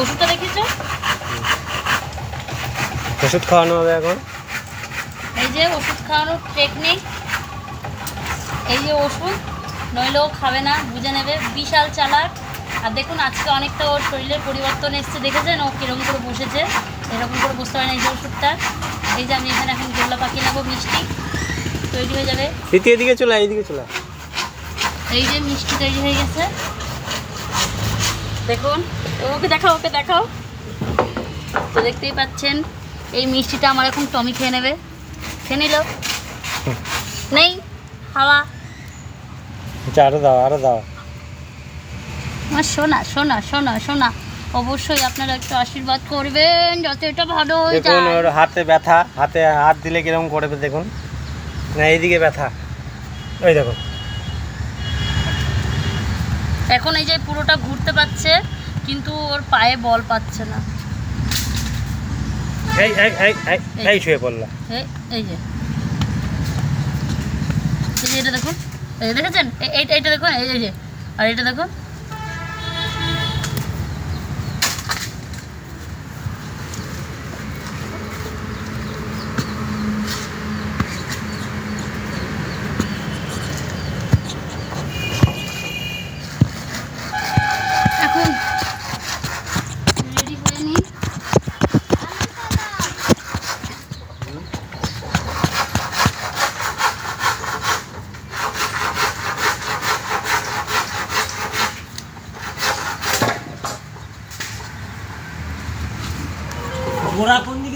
ওষুধটা দেখেছ ওষুধ খাওয়ানো হবে এখন? এই যে ওষুধ খাওয়ানোর টেকনিক এই যে ওষুধ নইলেও খাবে না বুঝে নেবে। বিশাল চালাক। আর দেখুন আজকে অনেকটা ওর শরীরের পরিবর্তন এসছে। দেখেছেন? ও কীরকম করে বসেছে এরকম করে বসতে পারে না এই যে ওষুধটা। এই যে আমি এখানে এখন গোল্লা পাখি নেব মিষ্টি। তৈরি হয়ে যাবে। রীতি এদিকে চলে এদিকে চলে এই যে মিষ্টি তৈরি হয়ে গেছে। দেখুন ওকে দেখাও ওকে দেখাও। তো দেখতেই পাচ্ছেন এই মিষ্টিটা আমার এখন টমি খেয়ে নেবে। খেয়ে নিল? নেই? হাওয়া? আচ্ছা আরও দাও আরও দাও। আমার সোনা সোনা সোনা সোনা। অবশ্যই আপনারা একটু আশীর্বাদ করবেন যাতে এটা ভালো হয়ে দেখুন ওর হাতে ব্যথা হাতে হাত দিলে কীরকম করবে দেখুন। না এইদিকে ব্যথা। ওই দেখুন এখন এই যে পুরোটা ঘুরতে পারছে কিন্তু ওর পায়ে বল পাচ্ছে না। এই এই এই এই এই। শুয়ে পড়ল। এই এই যে। এই যে এটা দেখুন এই দেখেছেন? এই- এইটা এইটা দেখুন এই এই যে। আর এটা দেখুন Murah pun pues,